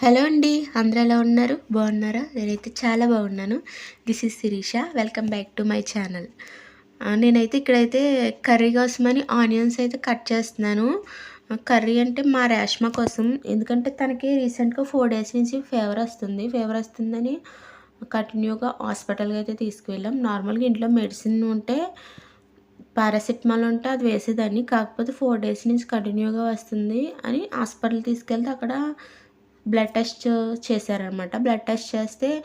Hello అండి అందరూ ఎలా ఉన్నారు? బాగున్నారా? నేనైతే చాలా బాగున్నాను. This is Sirisha welcome back to my channel నేనైతే ఇక్కడైతే కర్రీ కోసమని ఆనియన్స్ అయితే కట్ చేస్తున్నాను. కర్రీ అంటే మా రేష్మ కోసం. ఎందుకంటే తనకి రీసెంట్గా ఫోర్ డేస్ నుంచి ఫీవర్ వస్తుంది. ఫీవర్ వస్తుందని కంటిన్యూగా హాస్పిటల్కి అయితే తీసుకువెళ్ళాం. నార్మల్గా ఇంట్లో మెడిసిన్ ఉంటే పారాసిటమాల్ ఉంటే అది వేసేదాన్ని. కాకపోతే ఫోర్ డేస్ నుంచి కంటిన్యూగా వస్తుంది అని హాస్పిటల్ తీసుకెళ్తే అక్కడ బ్లడ్ టెస్ట్ చేశారనమాట బ్లడ్ టెస్ట్ చేస్తే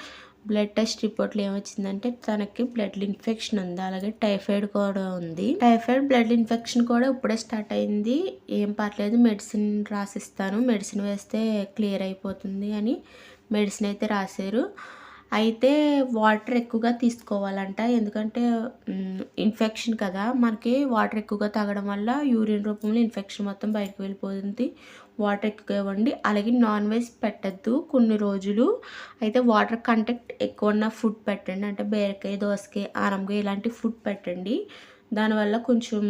బ్లడ్ టెస్ట్ రిపోర్ట్లో ఏమొచ్చిందంటే తనకి బ్లడ్ ఇన్ఫెక్షన్ ఉంది. అలాగే టైఫాయిడ్ కూడా ఉంది. టైఫాయిడ్ బ్లడ్ ఇన్ఫెక్షన్ కూడా ఇప్పుడే స్టార్ట్ అయింది. ఏం పర్లేదు మెడిసిన్ రాసిస్తాను. మెడిసిన్ వేస్తే క్లియర్ అయిపోతుంది అని మెడిసిన్ అయితే రాశారు. అయితే వాటర్ ఎక్కువగా తీసుకోవాలంట. ఎందుకంటే ఇన్ఫెక్షన్ కదా. మనకి వాటర్ ఎక్కువగా తాగడం వల్ల యూరిన్ రూపంలో ఇన్ఫెక్షన్ మొత్తం బయటకు వెళ్ళిపోతుంది. వాటర్ ఎక్కువ ఇవ్వండి. అలాగే నాన్ వెజ్ పెట్టద్దు కొన్ని రోజులు. అయితే వాటర్ కంటెంట్ ఎక్కువ ఉన్న ఫుడ్ పెట్టండి. అంటే బీరకాయ దోసకాయ ఆనంకాయ ఇలాంటి ఫుడ్ పెట్టండి. దానివల్ల కొంచెం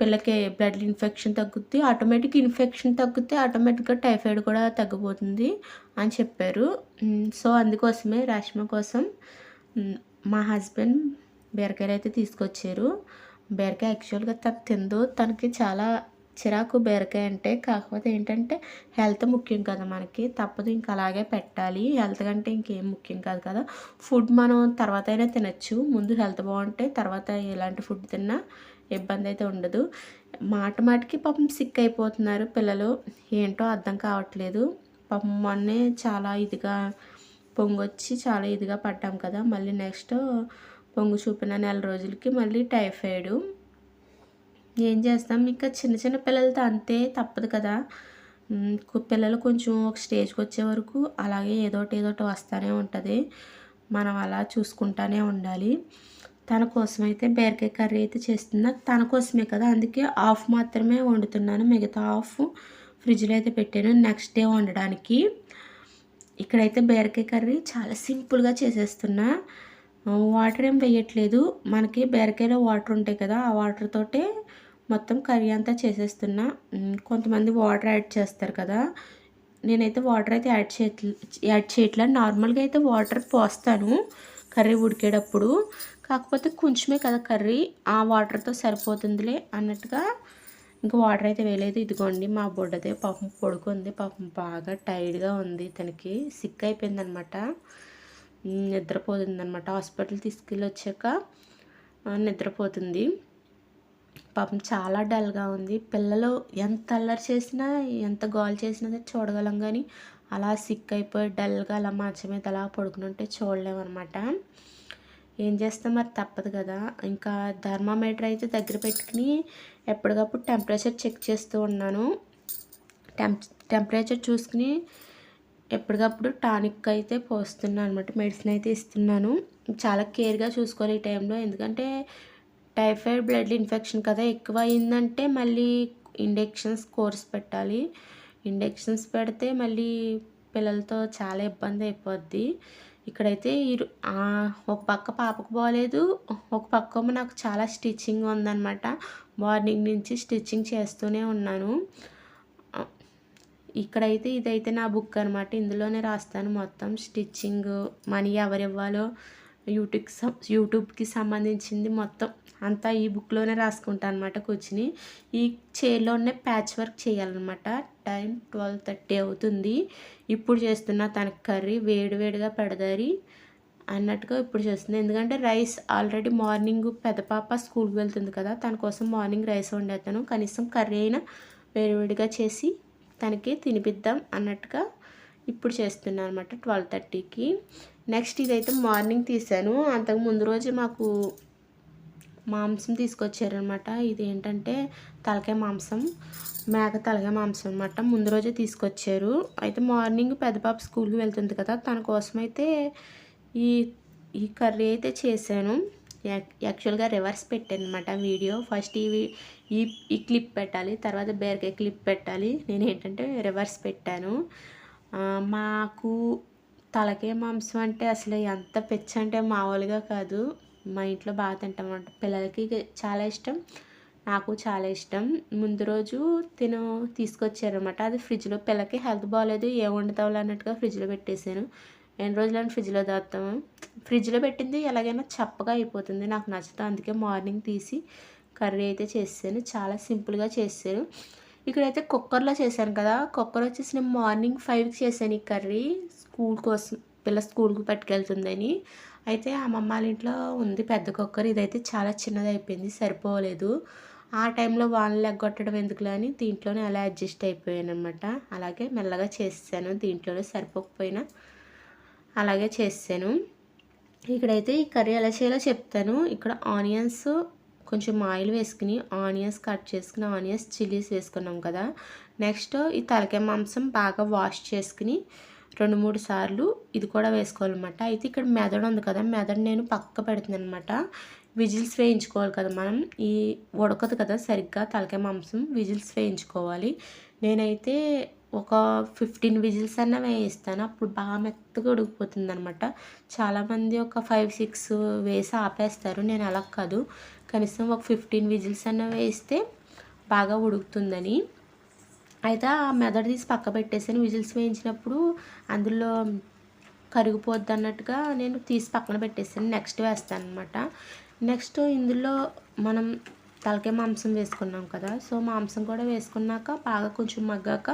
పిల్లకి బ్లడ్ ఇన్ఫెక్షన్ తగ్గుద్ది. ఆటోమేటిక్ ఇన్ఫెక్షన్ తగ్గితే ఆటోమేటిక్గా టైఫాయిడ్ కూడా తగ్గిపోతుంది అని చెప్పారు. సో అందుకోసమే రాష్మ కోసం మా హస్బెండ్ బీరకాయలు అయితే తీసుకొచ్చారు. బీరకాయ యాక్చువల్గా తను తిందో తనకి చాలా చిరాకు బీరకాయ అంటే కాకపోతే ఏంటంటే హెల్త్ ముఖ్యం కదా మనకి. తప్పదు ఇంకా అలాగే పెట్టాలి. హెల్త్ కంటే ఇంకేం ముఖ్యం కాదు కదా. ఫుడ్ మనం తర్వాత అయినా తినచ్చు. ముందు హెల్త్ బాగుంటే తర్వాత ఎలాంటి ఫుడ్ తిన్నా ఇబ్బంది అయితే ఉండదు. మాట మాటికి పాపం సిక్ అయిపోతున్నారు పిల్లలు. ఏంటో అర్థం కావట్లేదు. పాపం మొన్నే చాలా ఇదిగా పొంగొచ్చి చాలా ఇదిగా పడ్డాం కదా. మళ్ళీ నెక్స్ట్ పొంగు చూపిన నెల రోజులకి మళ్ళీ టైఫాయిడ్. ఏం చేస్తాం? ఇంకా చిన్న చిన్న పిల్లలతో అంతే తప్పదు కదా. పిల్లలు కొంచెం ఒక స్టేజ్కి వచ్చే వరకు అలాగే ఏదోటి ఏదోటి వస్తూనే ఉంటుంది. మనం అలా చూసుకుంటానే ఉండాలి. తన కోసం అయితే బీరకాయ కర్రీ అయితే చేస్తున్నా తన కోసమే కదా. అందుకే ఆఫ్ మాత్రమే వండుతున్నాను. మిగతా హాఫ్ ఫ్రిడ్జ్లో అయితే పెట్టాను. నెక్స్ట్ డే వండడానికి. ఇక్కడైతే బీరకాయ కర్రీ చాలా సింపుల్గా చేసేస్తున్నా. వాటర్ ఏం వేయట్లేదు. మనకి బీరకాయలో వాటర్ ఉంటాయి కదా ఆ వాటర్ తోటే మొత్తం కర్రీ అంతా చేసేస్తున్నా. కొంతమంది వాటర్ యాడ్ చేస్తారు కదా. నేనైతే వాటర్ అయితే యాడ్ చేయట్లే యాడ్ చేయట్లే. నార్మల్గా అయితే వాటర్ పోస్తాను కర్రీ ఉడికేటప్పుడు. కాకపోతే కొంచెమే కదా కర్రీ. ఆ వాటర్తో సరిపోతుందిలే అన్నట్టుగా ఇంకా వాటర్ అయితే వేయలేదు. ఇదిగోండి మా బొడ్డదే పాపం పడుకుంది. పాపం బాగా టైర్డ్గా ఉంది. తనకి సిక్ అయిపోయిందనమాట. నిద్రపోతుంది అనమాట హాస్పిటల్ తీసుకెళ్ళి వచ్చాక నిద్రపోతుంది. పాపం చాలా డల్గా ఉంది. పిల్లలు ఎంత అల్లరి చేసినా ఎంత గోల్ చేసినా చూడగలం కానీ అలా సిక్ అయిపోయి డల్గా అలా మంచం మీద అలా పడుకునుంటే చూడలేమన్నమాట. ఏం చేస్తాం మరి తప్పదు కదా. ఇంకా థర్మామీటర్ అయితే దగ్గర పెట్టుకుని ఎప్పటికప్పుడు టెంపరేచర్ చెక్ చేస్తూ ఉన్నాను. టెంప్ టెంపరేచర్ చూసుకుని ఎప్పటికప్పుడు టానిక్ అయితే పోస్తున్నాను అనమాట మెడిసిన్ అయితే ఇస్తున్నాను. చాలా కేర్గా చూసుకోవాలి ఈ టైంలో. ఎందుకంటే టైఫాయిడ్ బ్లడ్ ఇన్ఫెక్షన్ కదా ఎక్కువ అయిందంటే మళ్ళీ ఇండక్షన్స్ కోర్స్ పెట్టాలి. ఇండక్షన్స్ పెడితే మళ్ళీ పిల్లలతో చాలా ఇబ్బంది అయిపోద్ది. ఇక్కడైతే ఒక పక్క పాపకు బాగాలేదు ఒక పక్క నాకు చాలా స్టిచ్చింగ్ ఉందన్నమాట. మార్నింగ్ నుంచి స్టిచ్చింగ్ చేస్తూనే ఉన్నాను. ఇక్కడైతే ఇదైతే నా బుక్ అనమాట ఇందులోనే రాస్తాను మొత్తం. స్టిచ్చింగ్ మనీ ఎవరివ్వాలో యూట్యూబ్ యూట్యూబ్కి సంబంధించింది మొత్తం. అంతా ఈ బుక్లోనే రాసుకుంటా అనమాట కూర్చుని. ఈ చైర్లోనే ప్యాచ్ వర్క్ చేయాలన్నమాట. టైం ట్వెల్వ్ థర్టీ అవుతుంది. ఇప్పుడు చేస్తున్న తనకి కర్రీ వేడివేడిగా పెడదారి అన్నట్టుగా ఇప్పుడు చేస్తుంది. ఎందుకంటే రైస్ ఆల్రెడీ మార్నింగ్ పెద్ద పాప స్కూల్కి వెళ్తుంది కదా తన కోసం మార్నింగ్ రైస్ వండేస్తాను. కనీసం కర్రీ అయినా వేడివేడిగా చేసి తనకి తినిపిద్దాం అన్నట్టుగా ఇప్పుడు చేస్తున్నాను అనమాట ట్వెల్వ్ థర్టీకి నెక్స్ట్ ఇదైతే మార్నింగ్ తీసాను. అంతకు ముందు రోజు మాకు మాంసం తీసుకొచ్చారనమాట ఇది ఏంటంటే తలకాయ మాంసం మేక తలకాయ మాంసం అనమాట ముందు రోజే తీసుకొచ్చారు. అయితే మార్నింగ్ పెద్ద పాప స్కూల్కి వెళ్తుంది కదా తన కోసం అయితే ఈ ఈ కర్రీ అయితే చేశాను. యాక్చువల్గా రివర్స్ పెట్టాను అనమాట వీడియో. ఫస్ట్ ఈ ఈ ఈ క్లిప్ పెట్టాలి తర్వాత బేరకాయ క్లిప్ పెట్టాలి. నేను ఏంటంటే రివర్స్ పెట్టాను. మాకు తలకాయ మాంసం అంటే అసలు ఎంత పెచ్చ అంటే మామూలుగా కాదు. మా ఇంట్లో బాగా తింటాం పిల్లలకి చాలా ఇష్టం. నాకు చాలా ఇష్టం. ముందు రోజు తిను తీసుకొచ్చారనమాట అది ఫ్రిడ్జ్లో పిల్లకి హెల్త్ బాగాలేదు ఏ వండుతావులు అన్నట్టుగా ఫ్రిడ్జ్లో పెట్టేశాను. ఎన్ని రోజులని ఫ్రిడ్జ్లో దాస్తాము. ఫ్రిడ్జ్లో పెట్టింది ఎలాగైనా చప్పగా అయిపోతుంది. నాకు నచ్చదు. అందుకే మార్నింగ్ తీసి కర్రీ అయితే చేసాను చాలా సింపుల్గా చేశాను ఇక్కడైతే కుక్కర్లో చేశాను కదా. కుక్కర్ వచ్చేసి నేను మార్నింగ్ ఫైవ్కి చేశాను ఈ కర్రీ. స్కూల్ కోసం పిల్ల స్కూల్కి పట్టుకెళ్తుందని. అయితే అమ్మమ్మ వాళ్ళ ఇంట్లో ఉంది పెద్ద కుక్కర్. ఇదైతే చాలా చిన్నది అయిపోయింది సరిపోలేదు. ఆ టైంలో వాళ్ళని ఎగ్గొట్టడం ఎందుకులే అని దీంట్లోనే అలా అడ్జస్ట్ అయిపోయాను అనమాట అలాగే మెల్లగా చేసాను దీంట్లోనే సరిపోకపోయినా అలాగే చేసాను ఇక్కడైతే ఈ కర్రీ ఎలా చేయాలో చెప్తాను. ఇక్కడ ఆనియన్స్ కొంచెం ఆయిల్ వేసుకుని ఆనియన్స్ కట్ చేసుకుని ఆనియన్స్ చిల్లీస్ వేసుకున్నాం కదా. నెక్స్ట్ ఈ తలకాయ మాంసం బాగా వాష్ చేసుకుని రెండు మూడు సార్లు ఇది కూడా వేసుకోవాలన్నమాట. అయితే ఇక్కడ మెదడు ఉంది కదా మెదడు నేను పక్క పెడుతుందనమాట అనమాట విజిల్స్ వేయించుకోవాలి కదా మనం. ఈ ఉడకదు కదా సరిగ్గా తలకాయ మాంసం విజిల్స్ వేయించుకోవాలి. నేనైతే ఒక ఫిఫ్టీన్ విజిల్స్ అన్న వేయిస్తాను. అప్పుడు బాగా మెత్తగా ఉడికిపోతుంది అనమాట చాలామంది ఒక ఫైవ్ సిక్స్ వేసి ఆపేస్తారు. నేను అలా కాదు. కనీసం ఒక ఫిఫ్టీన్ విజిల్స్ అన్న వేస్తే బాగా ఉడుకుతుందని. అయితే ఆ మెదడు తీసి పక్క పెట్టేసాను. విజిల్స్ వేయించినప్పుడు అందులో కరిగిపోద్ది అన్నట్టుగా నేను తీసి పక్కన పెట్టేసాను. నెక్స్ట్ వేస్తాను అనమాట నెక్స్ట్ ఇందులో మనం తలకే మాంసం వేసుకున్నాం కదా. సో మాంసం కూడా వేసుకున్నాక బాగా కొంచెం మగ్గాక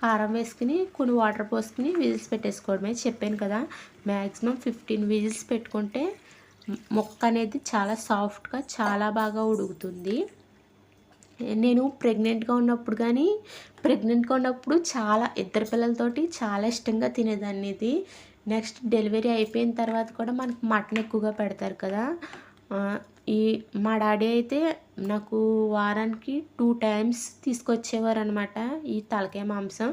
కారం వేసుకుని కొన్ని వాటర్ పోసుకుని విజిల్స్ పెట్టేసుకోవడమే చెప్పాను కదా. మ్యాక్సిమం ఫిఫ్టీన్ విజిల్స్ పెట్టుకుంటే మొక్క అనేది చాలా సాఫ్ట్గా చాలా బాగా ఉడుకుతుంది. నేను ప్రెగ్నెంట్గా ఉన్నప్పుడు కానీ ప్రెగ్నెంట్గా ఉన్నప్పుడు చాలా ఇద్దరు పిల్లలతోటి చాలా ఇష్టంగా తినేదాన్ని ఇది నెక్స్ట్ డెలివరీ అయిపోయిన తర్వాత కూడా మనకు మటన్ ఎక్కువగా పెడతారు కదా. ఈ మా డాడీ అయితే నాకు వారానికి టూ టైమ్స్ తీసుకొచ్చేవారు అనమాట ఈ తలకాయ మాంసం.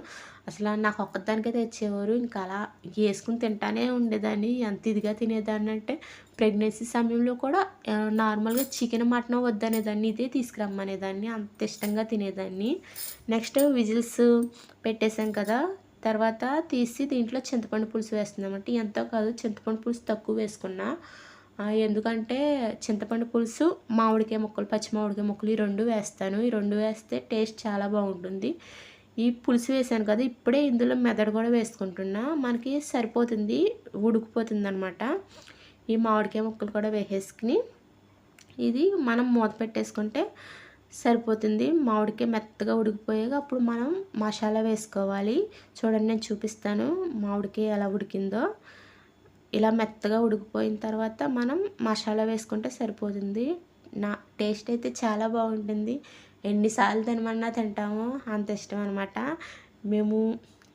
అసలు నాకు ఒక్కదానికే తెచ్చేవారు. ఇంకా అలా వేసుకుని తింటానే ఉండేదాన్ని. ఎంత ఇదిగా తినేదాన్ని అంటే ప్రెగ్నెన్సీ సమయంలో కూడా నార్మల్గా చికెన్ మటన్ వద్దనేదాన్ని ఇదే తీసుకురమ్మనేదాన్ని. అంత ఇష్టంగా తినేదాన్ని. నెక్స్ట్ విజిల్స్ పెట్టేశాం కదా. తర్వాత తీసి దీంట్లో చింతపండు పులుసు వేస్తున్నామంటే ఎంతో కాదు చింతపండు పులుసు తక్కువ వేసుకున్నా. ఎందుకంటే చింతపండు పులుసు మామిడికాయ ముక్కలు పచ్చి మామిడికాయ ముక్కలు ఈ రెండు వేస్తాను. ఈ రెండు వేస్తే టేస్ట్ చాలా బాగుంటుంది. ఈ పులుసు వేసాను కదా ఇప్పుడే ఇందులో మెదడు కూడా వేసుకుంటున్నా. మనకి సరిపోతుంది ఉడికిపోతుంది అనమాట ఈ మామిడికాయ ముక్కలు కూడా వేసేసుకుని ఇది మనం మూత పెట్టేసుకుంటే సరిపోతుంది. మామిడికాయ మెత్తగా ఉడికిపోయాక అప్పుడు మనం మసాలా వేసుకోవాలి. చూడండి నేను చూపిస్తాను మామిడికాయ ఎలా ఉడికిందో. ఇలా మెత్తగా ఉడికిపోయిన తర్వాత మనం మసాలా వేసుకుంటే సరిపోతుంది. నా టేస్ట్ అయితే చాలా బాగుంటుంది. ఎన్నిసార్లు తినమన్నా తింటాము. అంత ఇష్టం అనమాట మేము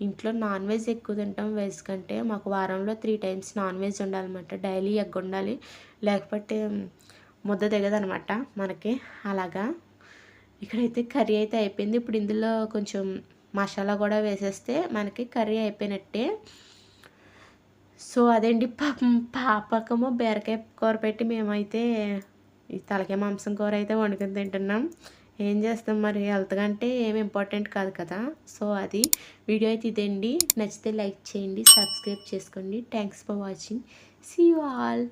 ఇంట్లో నాన్ వెజ్ ఎక్కువ తింటాం. వెజ్ కంటే మాకు వారంలో త్రీ టైమ్స్ నాన్ వెజ్ ఉండాలన్నమాట. డైలీ ఎగ్ ఉండాలి. లేకపోతే ముద్ద దిగదనమాట మనకి. అలాగా. ఇక్కడైతే కర్రీ అయితే అయిపోయింది. ఇప్పుడు ఇందులో కొంచెం మసాలా కూడా వేసేస్తే మనకి కర్రీ అయిపోయినట్టే. సో అదేండి పాపం పాపకము బీరకాయ కూర పెట్టి మేమైతే ఈ తలకాయ మాంసం కూర అయితే వండుకొని తింటున్నాం. ఏం చేస్తాం మరి? హెల్త్ కంటే ఏమి ఇంపార్టెంట్ కాదు కదా. సో అది వీడియో అయితే ఇదండి. నచ్చితే లైక్ చేయండి సబ్స్క్రైబ్ చేసుకోండి. Thanks for watching. See you all.